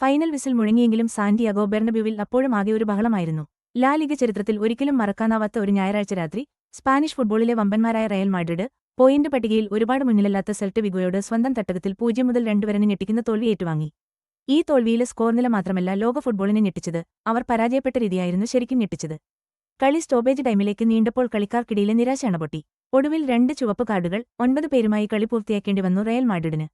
Final whistle മുഴങ്ങിയെങ്കിലും Santiago ബെർണബ്യുവിൽ അപ്പോഴും ആകെ ഒരു ബഹളമായിരുന്നു. ലാ ലിഗ ചരിത്രത്തിൽ ഒരിക്കലും മറക്കാനാവാത്ത ഒരു ഞായറാഴ്ച രാത്രി സ്പാനിഷ് ഫുട്ബോളിലെ വമ്പന്മാരായ റയൽ മാഡ്രിഡ് പോയിന്റ് പട്ടികയിൽ ഒരുപാട് മുന്നിലല്ലാത്ത സെൽറ്റ് വിഗോയോട് സ്വന്തം തട്ടകത്തിൽ പൂജ്യം മുതൽ രണ്ട് വരെ ഞെട്ടിക്കുന്ന തോൽവി ഏറ്റുവാങ്ങി. ഈ തോൽവിയിലെ സ്കോർ നില മാത്രമല്ല ലോക ഫുട്ബോളിനെ ഞെട്ടിച്ചത് അവർ പരാജയപ്പെട്ട രീതിയായിരുന്നു ശരിക്കും ഞെട്ടിച്ചത്. കളി സ്റ്റോപ്പേജ് ടൈമിലേക്ക് നീണ്ടപ്പോൾ കളിക്കാർക്കിടയിലെ നിരാശ അണപൊട്ടി. ഒടുവിൽ രണ്ട് ചുവപ്പ് കാർഡുകൾ ഒൻപത് പേരുമായി കളി പൂർത്തിയാക്കേണ്ടി വന്നു റയൽ മാഡ്രിഡിന്.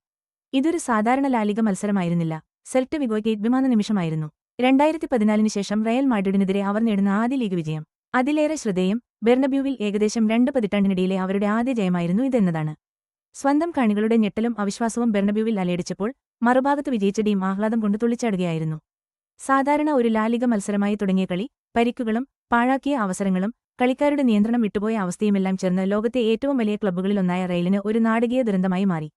ഇതൊരു സാധാരണ ലാലിക മത്സരമായിരുന്നില്ല. സെൽറ്റ് വിഗോയ്ക്ക് വിമാന നിമിഷമായിരുന്നു. രണ്ടായിരത്തി പതിനാലിന് ശേഷം റയൽ മാഡ്രിഡിനെതിരെ അവർ നേടുന്ന ആദ്യ ലീഗ് വിജയം. അതിലേറെ ശ്രദ്ധേയം ബെർണബ്യൂവിൽ ഏകദേശം രണ്ട് പതിറ്റാണ്ടിനിടയിലെ അവരുടെ ആദ്യ ജയമായിരുന്നു ഇതെന്നതാണ്. സ്വന്തം കാണികളുടെ ഞെട്ടലും അവിശ്വാസവും ബെർണബ്യൂവിൽ അലയടിച്ചപ്പോൾ മറുഭാഗത്ത് വിജയിച്ച ടീം ആഹ്ലാദം കൊണ്ട് തുള്ളിച്ചാടുകയായിരുന്നു. സാധാരണ ഒരു ലാലിക മത്സരമായി തുടങ്ങിയ കളി പരിക്കുകളും പാഴാക്കിയ അവസരങ്ങളും കളിക്കാരുടെ നിയന്ത്രണം വിട്ടുപോയ അവസ്ഥയുമെല്ലാം ചേർന്ന് ലോകത്തെ ഏറ്റവും വലിയ ക്ലബ്ബുകളിലൊന്നായ റെയിലിന് ഒരു നാടകീയ ദുരന്തമായി മാറി.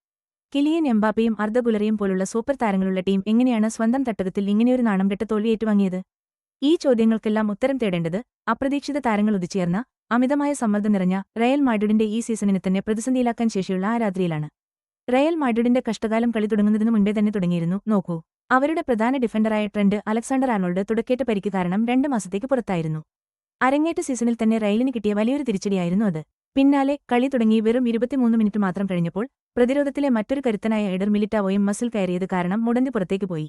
കിലിയൻ എംബാപ്പയും അർദ്ധഗുലറിയും പോലുള്ള സൂപ്പർ താരങ്ങളുള്ള ടീം എങ്ങനെയാണ് സ്വന്തം തട്ടകത്തിൽ ഇങ്ങനെയൊരു നാണം കെട്ട തോൽവി ഏറ്റുവാങ്ങിയത് ഈ ചോദ്യങ്ങൾക്കെല്ലാം ഉത്തരം തേടേണ്ടത് അപ്രതീക്ഷിത താരങ്ങൾ ഉദിച്ചേർന്ന അമിതമായ സമ്മർദ്ദം നിറഞ്ഞ റയൽ മാഡ്രിഡിന്റെ ഈ സീസണിനെ തന്നെ പ്രതിസന്ധിയിലാക്കാൻ ശേഷിയുള്ള ആ രാത്രിയിലാണ് റയൽ മാഡ്രിഡിന്റെ കഷ്ടകാലം കളി തുടങ്ങുന്നതിന് മുൻപേ തന്നെ തുടങ്ങിയിരുന്നു. നോക്കൂ അവരുടെ പ്രധാന ഡിഫൻഡറായ ട്രെൻഡ് അലക്സാണ്ടർ ആനോൾഡ് തുടക്കേറ്റ പരിക്ക് കാരണം രണ്ട് മാസത്തേക്ക് പുറത്തായിരുന്നു. അരങ്ങേറ്റ സീസണിൽ തന്നെ റയലിന് കിട്ടിയ വലിയൊരു തിരിച്ചടിയായിരുന്നു അത്. പിന്നാലെ കളി തുടങ്ങി വെറും ഇരുപത്തിമൂന്ന് മിനിറ്റ് മാത്രം കഴിഞ്ഞപ്പോൾ പ്രതിരോധത്തിലെ മറ്റൊരു കരുത്തനായ എഡർ മിലിറ്റാവോയും മസിൽ കയറിയത് കാരണം മുടന്തി പുറത്തേക്ക് പോയി.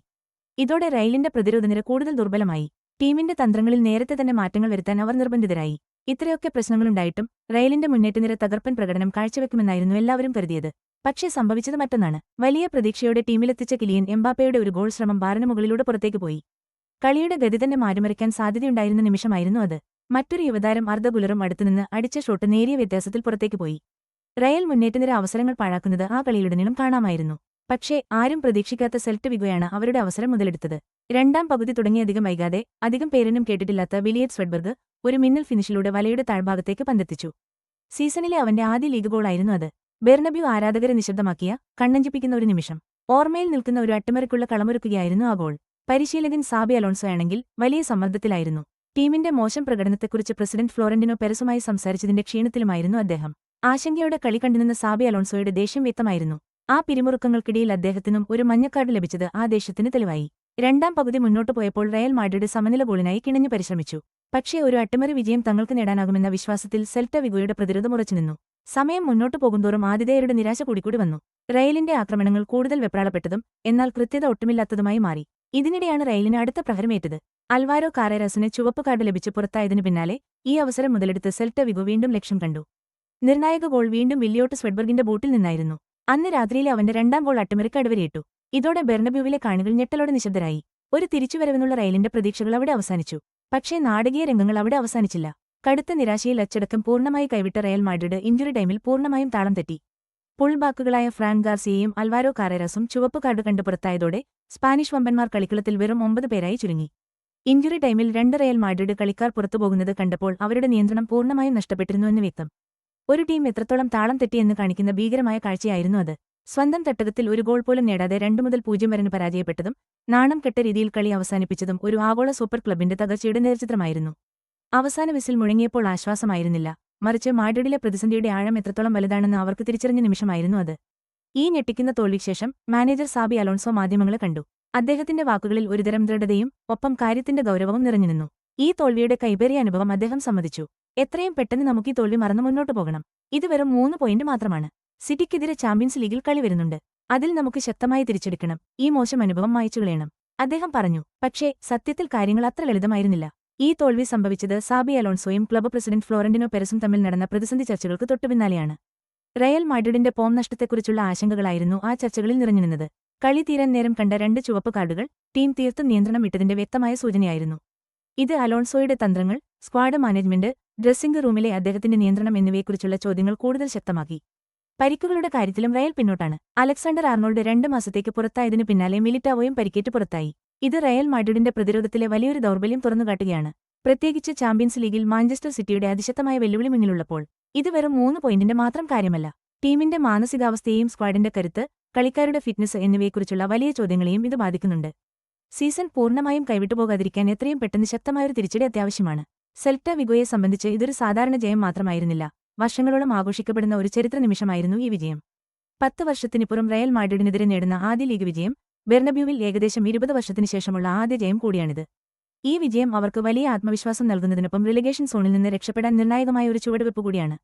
ഇതോടെ റയലിന്റെ പ്രതിരോധനിര കൂടുതൽ ദുർബലമായി. ടീമിന്റെ തന്ത്രങ്ങളിൽ നേരത്തെ തന്നെ മാറ്റങ്ങൾ വരുത്താൻ അവർ നിർബന്ധിതരായി. ഇത്രയൊക്കെ പ്രശ്നങ്ങളുണ്ടായിട്ടും റയലിന്റെ മുന്നേറ്റനിര തകർപ്പൻ പ്രകടനം കാഴ്ചവെക്കുമെന്നായിരുന്നു എല്ലാവരും കരുതിയത്. പക്ഷേ സംഭവിച്ചത് മറ്റൊന്നാണ്. വലിയ പ്രതീക്ഷയോടെ ടീമിലെത്തിച്ച കിലിയൻ എംബാപ്പയുടെ ഒരു ഗോൾ ശ്രമം ബാറിന് മുകളിലൂടെ പുറത്തേക്ക് പോയി. കളിയുടെ ഗതി തന്നെ മാറ്റിമറിക്കാൻ സാധ്യതയുണ്ടായിരുന്ന നിമിഷമായിരുന്നു അത്. മറ്റൊരു യുവതാരം അർദ്ധഗുലറും അടുത്തുനിന്ന് അടിച്ച ഷോട്ട് നേരിയ വ്യത്യാസത്തിൽ പുറത്തേക്ക് പോയി. റയൽ മുന്നേറ്റനിര അവസരങ്ങൾ പാഴാക്കുന്നത് ആ കളിയിലുടനീളം കാണാമായിരുന്നു. പക്ഷേ ആരും പ്രതീക്ഷിക്കാത്ത സെൽറ്റ് വിഗോയാണ് അവരുടെ അവസരം മുതലെടുത്തത്. രണ്ടാം പകുതി തുടങ്ങിയധികം വൈകാതെ അധികം പേരൊന്നും കേട്ടിട്ടില്ലാത്ത വിലിയറ്റ് സ്വെഡ്ബർഗ് ഒരു മിന്നൽ ഫിനിഷിലൂടെ വലയുടെ താഴ്ഭാഗത്തേക്ക് പന്തെത്തിച്ചു. സീസണിലെ അവന്റെ ആദ്യ ലീഗ് ഗോളായിരുന്നു അത്. ബെർണബ്യു ആരാധകരെ നിശബ്ദമാക്കിയ കണ്ണഞ്ചിപ്പിക്കുന്ന ഒരു നിമിഷം. ഓർമ്മയിൽ നിൽക്കുന്ന ഒരു അട്ടിമറിക്കുള്ള കളമൊരുക്കുകയായിരുന്നു ആ ഗോൾ. പരിശീലകൻ സാബി അലോൺസോ ആണെങ്കിൽ വലിയ സമ്മർദ്ദത്തിലായിരുന്നു. ടീമിന്റെ മോശം പ്രകടനത്തെക്കുറിച്ച് പ്രസിഡന്റ് ഫ്ലോറന്റിനോ പെരസുമായി സംസാരിച്ചതിന്റെ ക്ഷീണത്തിലുമായിരുന്നു അദ്ദേഹം. ആശങ്കയോടെ കളി കണ്ടുനിന്ന സാബി അലോൺസോയുടെ ദേഷ്യം വ്യക്തമായിരുന്നു. ആ പിരിമുറുക്കങ്ങൾക്കിടയിൽ അദ്ദേഹത്തിനും ഒരു മഞ്ഞക്കാട് ലഭിച്ചത് ആ ദേഷ്യത്തിന് തെളിവായി. രണ്ടാം പകുതി മുന്നോട്ടു പോയപ്പോൾ റയൽ മാഡ്രിഡ് സമനില ഗോളിനായി കിണഞ്ഞു പരിശ്രമിച്ചു. പക്ഷേ ഒരു അട്ടിമറി വിജയം തങ്ങൾക്ക് നേടാനാകുമെന്ന വിശ്വാസത്തിൽ സെൽറ്റ വിഗോയുടെ പ്രതിരോധം ഉറച്ചുനിന്നു സമയം മുന്നോട്ടു പോകുന്തോറും ആതിഥേയരുടെ നിരാശ കൂടിക്കൂടി വന്നു. റയലിന്റെ ആക്രമണങ്ങൾ കൂടുതൽ വെപ്രാളപ്പെട്ടതും എന്നാൽ കൃത്യത ഒട്ടുമില്ലാത്തതുമായി മാറി. ഇതിനിടെയാണ് റെയിലിന് അടുത്ത പ്രഹരമേറ്റത്. അൽവാരോ കാറേറാസിന് ചുവപ്പ് കാർഡ് ലഭിച്ച് പുറത്തായതിനു പിന്നാലെ ഈ അവസരം മുതലെടുത്ത് സെൽറ്റ വിഗോ വീണ്ടും ലക്ഷ്യം കണ്ടു. നിർണായക ഗോൾ വീണ്ടും വില്ലിയോട്ട് സ്വെഡ്ബർഗിന്റെ ബൂട്ടിൽ നിന്നായിരുന്നു. അന്ന് രാത്രിയിലെ അവന്റെ രണ്ടാം ഗോൾ അട്ടിമറിക്ക് അടവരേറ്റു ഇതോടെ ബെർണബ്യൂവിലെ കാണികൾ ഞെട്ടലോടെ നിശബ്ദരായി. ഒരു തിരിച്ചുവരവെന്നുള്ള റെയിലിന്റെ പ്രതീക്ഷകൾ അവിടെ അവസാനിച്ചു. പക്ഷേ നാടകീയ രംഗങ്ങൾ അവിടെ അവസാനിച്ചില്ല. കടുത്ത നിരാശയിൽ അച്ചടക്കം പൂർണമായി കൈവിട്ട റയൽ മാഡ്രിഡ് ഇഞ്ചുറി ടൈമിൽ പൂർണമായും താളം തെറ്റി. പുൾബാക്കുകളായ ഫ്രാൻ ഗാർസിയയും അൽവാരോ കാറേറസും ചുവപ്പ് കാർഡ് കണ്ടു പുറത്തായതോടെ സ്പാനിഷ് വമ്പന്മാർ കളിക്കളത്തിൽ വെറും ഒമ്പത് പേരായി ചുരുങ്ങി. ഇഞ്ചുറി ടൈമിൽ രണ്ട് റയൽ മാഡ്രിഡ് കളിക്കാർ പുറത്തുപോകുന്നത് കണ്ടപ്പോൾ അവരുടെ നിയന്ത്രണം പൂർണമായും നഷ്ടപ്പെട്ടിരുന്നുവെന്ന് വ്യക്തം. ഒരു ടീം എത്രത്തോളം താളം തെറ്റിയെന്ന് കാണിക്കുന്ന ഭീകരമായ കാഴ്ചയായിരുന്നു അത്. സ്വന്തം തട്ടകത്തിൽ ഒരു ഗോൾ പോലും നേടാതെ രണ്ടു മുതൽ പൂജ്യം വരെ പരാജയപ്പെട്ടതും നാണം കെട്ട രീതിയിൽ കളി അവസാനിപ്പിച്ചതും ഒരു ആഗോള സൂപ്പർ ക്ലബിന്റെ തകർച്ചയുടെ നേർചിത്രമായിരുന്നു. അവസാന വിസിൽ മുഴങ്ങിയപ്പോൾ ആശ്വാസമായിരുന്നില്ല. മറിച്ച് മാഡ്രിഡിലെ പ്രതിസന്ധിയുടെ ആഴം എത്രത്തോളം വലുതാണെന്ന് അവർക്ക് തിരിച്ചറിഞ്ഞ നിമിഷമായിരുന്നു അത്. ഈ ഞെട്ടിക്കുന്ന തോൽവിക്ക് ശേഷം മാനേജർ സാബി അലോൺസോ മാധ്യമങ്ങളെ കണ്ടു. അദ്ദേഹത്തിന്റെ വാക്കുകളിൽ ഒരുതരം ദൃഢതയും ഒപ്പം കാര്യത്തിന്റെ ഗൗരവവും നിറഞ്ഞുനിന്നു ഈ തോൽവിയുടെ കൈപേറിയ അനുഭവം അദ്ദേഹം സമ്മതിച്ചു. എത്രയും പെട്ടെന്ന് നമുക്ക് ഈ തോൽവി മറന്നു മുന്നോട്ട് പോകണം. ഇത് വെറും മൂന്ന് പോയിന്റ് മാത്രമാണ്. സിറ്റിക്കെതിരെ ചാമ്പ്യൻസ് ലീഗിൽ കളി വരുന്നുണ്ട്. അതിൽ നമുക്ക് ശക്തമായി തിരിച്ചെടുക്കണം. ഈ മോശം അനുഭവം മായച്ചു കളയണം. അദ്ദേഹം പറഞ്ഞു പക്ഷേ സത്യത്തിൽ കാര്യങ്ങൾ അത്ര ലളിതമായിരുന്നില്ല. ഈ തോൽവി സംഭവിച്ചത് സാബി അലോൺസോയും ക്ലബ്ബ് പ്രസിഡന്റ് ഫ്ലോറന്റിനോ പെരസും തമ്മിൽ നടന്ന പ്രതിസന്ധി ചർച്ചകൾക്ക് തൊട്ടുപിന്നാലെയാണ്. റയൽ മാഡ്രിഡിന്റെ പോം നഷ്ടത്തെക്കുറിച്ചുള്ള ആശങ്കകളായിരുന്നു ആ ചർച്ചകളിൽ നിറഞ്ഞിരുന്നത് കളി തീരാൻ നേരം കണ്ട രണ്ട് ചുവപ്പ് കാർഡുകൾ ടീം തീർത്തും നിയന്ത്രണം വിട്ടതിന്റെ വ്യക്തമായ സൂചനയായിരുന്നു. ഇത് അലോൺസോയുടെ തന്ത്രങ്ങൾ സ്ക്വാഡ് മാനേജ്മെന്റ് ഡ്രസ്സിംഗ് റൂമിലെ അദ്ദേഹത്തിന്റെ നിയന്ത്രണം എന്നിവയെക്കുറിച്ചുള്ള ചോദ്യങ്ങൾ കൂടുതൽ ശക്തമാക്കി. പരിക്കുകളുടെ കാര്യത്തിലും റയൽ പിന്നോട്ടാണ്. അലക്സാണ്ടർ ആർണോൾഡ് രണ്ട് മാസത്തേക്ക് പുറത്തായതിനു പിന്നാലെ മിലിറ്റാവോയും പരിക്കേറ്റ് പുറത്തായി. ഇത് റയൽ മാഡ്രിഡിന്റെ പ്രതിരോധത്തിലെ വലിയൊരു ദൗർബല്യം തുറന്നുകാട്ടുകയാണ്. പ്രത്യേകിച്ച് ചാമ്പ്യൻസ് ലീഗിൽ മാഞ്ചസ്റ്റർ സിറ്റിയുടെ അതിശക്തമായ വെല്ലുവിളി മുന്നിലുള്ളപ്പോൾ ഇത് വെറും മൂന്ന് പോയിന്റിന്റെ മാത്രം കാര്യമല്ല. ടീമിന്റെ മാനസികാവസ്ഥയെയും സ്ക്വാഡിന്റെ കരുത്ത് കളിക്കാരുടെ ഫിറ്റ്നസ് എന്നിവയെക്കുറിച്ചുള്ള വലിയ ചോദ്യങ്ങളെയും ഇത് ബാധിക്കുന്നുണ്ട്. സീസൺ പൂർണമായും കൈവിട്ടുപോകാതിരിക്കാൻ എത്രയും പെട്ടെന്ന് ശക്തമായൊരു തിരിച്ചടി അത്യാവശ്യമാണ്. സെൽറ്റ വിഗോയെ സംബന്ധിച്ച് ഇതൊരു സാധാരണ ജയം മാത്രമായിരുന്നില്ല. വർഷങ്ങളോളം ആഘോഷിക്കപ്പെടുന്ന ഒരു ചരിത്ര നിമിഷമായിരുന്നു ഈ വിജയം. പത്ത് വർഷത്തിനിപ്പുറം റയൽ മാഡ്രിഡിനെതിരെ നേടുന്ന ആദ്യ ലീഗ് വിജയം ബെർണബ്യൂവിൽ ഏകദേശം ഇരുപത് വർഷത്തിനു ശേഷമുള്ള ആദ്യ ജയം കൂടിയാണിത്. ഈ വിജയം അവർക്ക് വലിയ ആത്മവിശ്വാസം നൽകുന്നതിനൊപ്പം റിലിഗേഷൻ സോണിൽ നിന്ന് രക്ഷപ്പെടാൻ നിർണായകമായ ഒരു ചുവടുവെപ്പ് കൂടിയാണ്.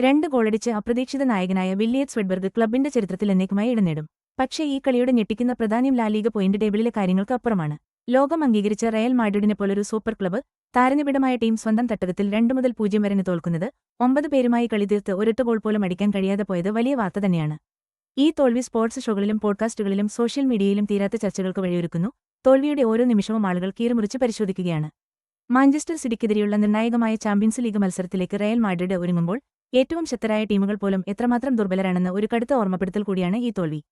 രണ്ട് ഗോളടിച്ച് അപ്രതീക്ഷിത നായകനായ വില്ലിയറ്റ് സ്വെഡ്ബർഗ് ക്ലബിന്റെ ചരിത്രത്തിൽ എന്നേക്കുമായി ഇടനേടും. പക്ഷേ ഈ കളിയുടെ ഞെട്ടിക്കുന്ന പ്രധാനം ലാലീഗ പോയിന്റ് ടേബിളിലെ കാര്യങ്ങൾക്ക് അപ്പുറമാണ്. ലോകം അംഗീകരിച്ച റയൽ മാഡ്രിഡിനെ പോലൊരു സൂപ്പർ ക്ലബ്ബ് താരനിബിഡമായ ടീം സ്വന്തം തട്ടകത്തിൽ രണ്ടു മുതൽ പൂജ്യം വരെ തോൽക്കുന്നത്. ഒമ്പത് പേരുമായി കളി തീർത്ത് ഗോൾ പോലും അടിക്കാൻ കഴിയാതെ പോയത് വലിയ വാർത്ത തന്നെയാണ്. ഈ തോൽവി സ്പോർട്സ് ഷോകളിലും പോഡ്കാസ്റ്റുകളിലും സോഷ്യൽ മീഡിയയിലും തീരാത്ത ചർച്ചകൾക്ക് വഴിയൊരുക്കുന്നു. തോൽവിയുടെ ഓരോ നിമിഷവും ആളുകൾ കീറുമുറിച്ച് പരിശോധിക്കുകയാണ്. മാഞ്ചസ്റ്റർ സിറ്റിക്കെതിരെയുള്ള നിർണായകമായ ചാമ്പ്യൻസ് ലീഗ് മത്സരത്തിലേക്ക് റയൽ മാഡ്രിഡ് ഒരുങ്ങുമ്പോൾ ഏറ്റവും ശക്തരായ ടീമുകൾ പോലും എത്രമാത്രം ദുർബലരാണെന്ന് ഒരു കടുത്ത ഓർമ്മപ്പെടുത്തൽ കൂടിയാണ് ഈ തോൽവി.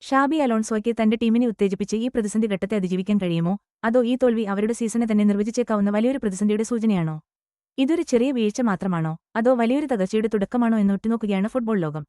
ഷാബി അലോൺസോയ്ക്ക് തന്റെ ടീമിനെ ഉത്തേജിപ്പിച്ച് ഈ പ്രതിസന്ധി ഘട്ടത്തെ അതിജീവിക്കാൻ കഴിയുമോ? അതോ ഈ തോൽവി അവരുടെ സീസണെ തന്നെ നിർവചിച്ചേക്കാവുന്ന വലിയൊരു പ്രതിസന്ധിയുടെ സൂചനയാണോ? ഇതൊരു ചെറിയ വീഴ്ച മാത്രമാണോ? അതോ വലിയൊരു തകർച്ചയുടെ തുടക്കമാണോ എന്ന് ഒറ്റുനോക്കുകയാണ് ഫുട്ബോൾ ലോകം.